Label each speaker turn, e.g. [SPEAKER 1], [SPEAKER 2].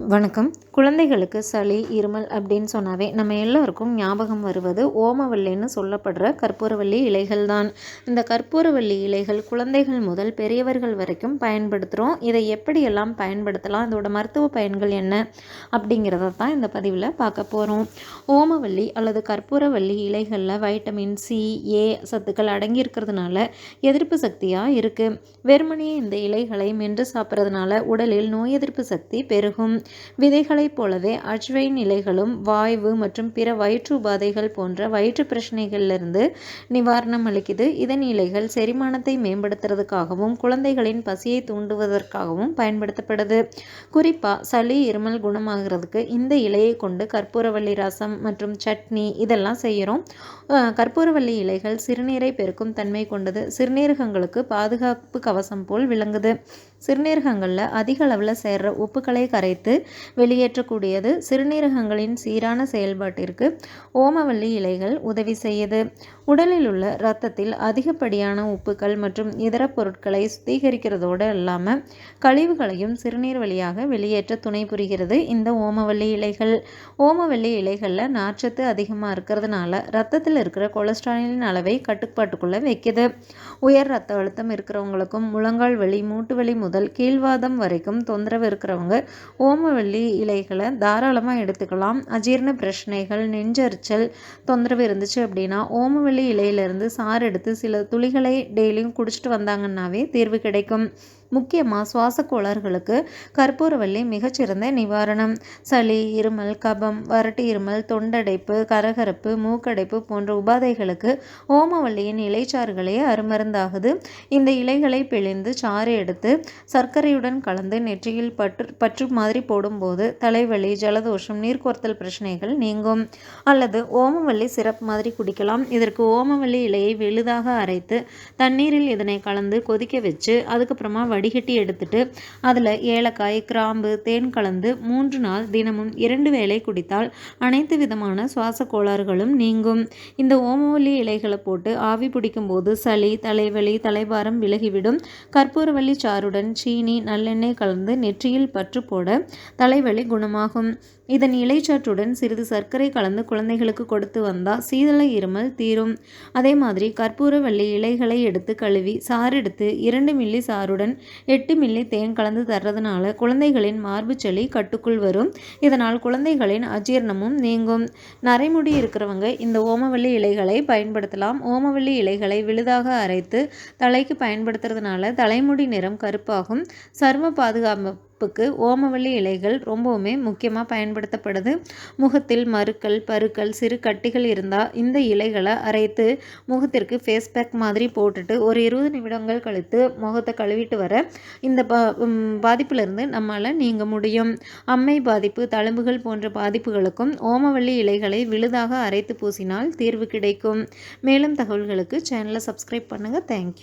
[SPEAKER 1] வணக்கம். குழந்தைகளுக்கு சளி இருமல் அப்படின்னு சொன்னாவே நம்ம எல்லோருக்கும் ஞாபகம் வருவது ஓமவல்லின்னு சொல்லப்படுற கற்பூரவல்லி இலைகள் தான். இந்த கற்பூரவல்லி இலைகள் குழந்தைகள் முதல் பெரியவர்கள் வரைக்கும் பயன்படுத்துகிறோம் இதை எப்படியெல்லாம் பயன்படுத்தலாம்? இதோட மருத்துவ பயன்கள் என்ன? அப்படிங்கிறத தான் இந்த பதிவில் பார்க்க போகிறோம் ஓமவல்லி அல்லது கற்பூரவல்லி இலைகளில் வைட்டமின் சி ஏ சத்துக்கள் அடங்கியிருக்கிறதுனால எதிர்ப்பு சக்தியாக இருக்குது வெறுமனே இந்த இலைகளை மென்று சாப்பிட்றதுனால உடலில் நோய் எதிர்ப்பு சக்தி பெருகும். விதைகளைப் போலவே அஜ்வைன் இலைகளும் வாய்வு மற்றும் பிற வயிற்று உபாதைகள் போன்ற வயிற்று பிரச்சனைகளிலிருந்து நிவாரணம் அளிக்குது. இதன் இலைகள் செரிமானத்தை மேம்படுத்துறதுக்காகவும் குழந்தைகளின் பசியை தூண்டுவதற்காகவும் பயன்படுத்தப்படுது. குறிப்பாக சளி இருமல் குணமாகிறதுக்கு இந்த இலையை கொண்டு கற்பூரவள்ளி ரசம் மற்றும் சட்னி இதெல்லாம் செய்கிறோம் கற்பூரவள்ளி இலைகள் சிறுநீரை பெருக்கும் தன்மை கொண்டது. சிறுநீரகங்களுக்கு பாதுகாப்பு கவசம் போல் விளங்குது. சிறுநீரகங்களில் அதிக அளவில் சேர்ற உப்புக்களை கரைத்து வெளியேற்றக்கூடியது சிறுநீரகங்களின் சீரான செயல்பாட்டிற்கு ஓமவல்லி இலைகள் உதவி செய்யுது. உடலில் உள்ள இரத்தத்தில் அதிகப்படியான உப்புக்கள் மற்றும் இதர பொருட்களை சுத்திகரிக்கிறதோடு இல்லாமல் கழிவுகளையும் சிறுநீர் வழியாக வெளியேற்ற துணை புரிகிறது இந்த ஓமவல்லி இலைகள். ஓமவல்லி இலைகளில் நார்ச்சத்து அதிகமாக இருக்கிறதுனால ரத்தத்தில் இருக்கிற கொலஸ்ட்ராலின் அளவை கட்டுப்பாட்டுக்குள்ளே வைக்கிது. உயர் ரத்த அழுத்தம் இருக்கிறவங்களுக்கும் முழங்கால் வலி மூட்டு வலி முதல் கீழ்வாதம் வரைக்கும் தொந்தரவு இருக்கிறவங்க ஓமவல்லி இலைகளை தாராளமாக எடுத்துக்கலாம். அஜீரண பிரச்சனைகள் நெஞ்சரிச்சல் தொந்தரவு இருந்துச்சு அப்படின்னா ஓமவல்லி இலையிலேருந்து சாறு எடுத்து சில துளிகளை டெய்லியும் குடிச்சிட்டு வந்தாங்கன்னாவே தீர்வு கிடைக்கும். முக்கியமாக சுவாச கோளாறுகளுக்கு கற்பூரவள்ளி மிகச்சிறந்த நிவாரணம். சளி இருமல் கபம் வறட்டு இருமல் தொண்டடைப்பு கரகரப்பு மூக்கடைப்பு போன்ற உபாதைகளுக்கு ஓமவல்லியின் இலைச்சாறுகளே அருமருந்தாகுது. இந்த இலைகளை பிழிந்து சாறு எடுத்து சர்க்கரையுடன் கலந்து நெற்றியில் பற்று பற்று மாதிரி போடும்போது தலைவலி ஜலதோஷம் நீர்க்கோர்த்தல் பிரச்சனைகள் நீங்கும். அல்லது ஓமவல்லி சிரப் மாதிரி குடிக்கலாம். இதற்கு ஓமவல்லி இலையை வெளுதாக அரைத்து தண்ணீரில் இதனை கலந்து கொதிக்க வச்சு அதுக்கப்புறமா வடிகட்டி எடுத்துட்டு அதில் ஏலக்காய் கிராம்பு தேன் கலந்து மூன்று நாள் தினமும் இரண்டு வேளை குடித்தால் அனைத்து விதமான சுவாச கோளாறுகளும் நீங்கும். இந்த ஓமவல்லி இலைகளை போட்டு ஆவி பிடிக்கும் போது சளி தலைவலி தலைபாரம் விலகிவிடும். கற்பூரவல்லி சாறுடன் சீனி நல்லெண்ணெய் கலந்து நெற்றியில் பற்று போட தலைவலி குணமாகும். இதன் இலைச்சாற்றுடன் சிறிது சர்க்கரை கலந்து குழந்தைகளுக்கு கொடுத்து வந்தால் சீதள இருமல் தீரும். அதே மாதிரி கற்பூரவல்லி இலைகளை எடுத்து கழுவி சாறு எடுத்து இரண்டு மில்லி சாறுடன் எட்டு மில்லி தேன் கலந்து தர்றதுனால குழந்தைகளின் மார்பு சளி கட்டுக்குள் வரும். இதனால் குழந்தைகளின் அஜீர்ணமும் நீங்கும். நரைமுடி இருக்கிறவங்க இந்த ஓமவல்லி இலைகளை பயன்படுத்தலாம். ஓமவல்லி இலைகளை விழுதாக அரைத்து தலைக்கு பயன்படுத்துறதுனால தலைமுடி நிறம் கருப்பாகும். சர்ம பாதுகாப்பு சிவப்புக்கு ஓமவல்லி இலைகள் ரொம்பவுமே முக்கியமாக பயன்படுத்தப்படுது. முகத்தில் மறுக்கள் பருக்கள் சிறு கட்டிகள் இருந்தால் இந்த இலைகளை அரைத்து முகத்திற்கு ஃபேஸ் பேக் மாதிரி போட்டுட்டு ஒரு இருபது நிமிடங்கள் கழித்து முகத்தை கழுவிட்டு வர இந்த பா பாதிப்பிலிருந்து நம்மளால் நீங்க முடியும். அம்மை பாதிப்பு தழும்புகள் போன்ற பாதிப்புகளுக்கும் ஓமவல்லி இலைகளை விழுதாக அரைத்து பூசினால் தீர்வு கிடைக்கும். மேலும் தகவல்களுக்கு சேனலை சப்ஸ்கிரைப் பண்ணுங்கள் தேங்க்யூ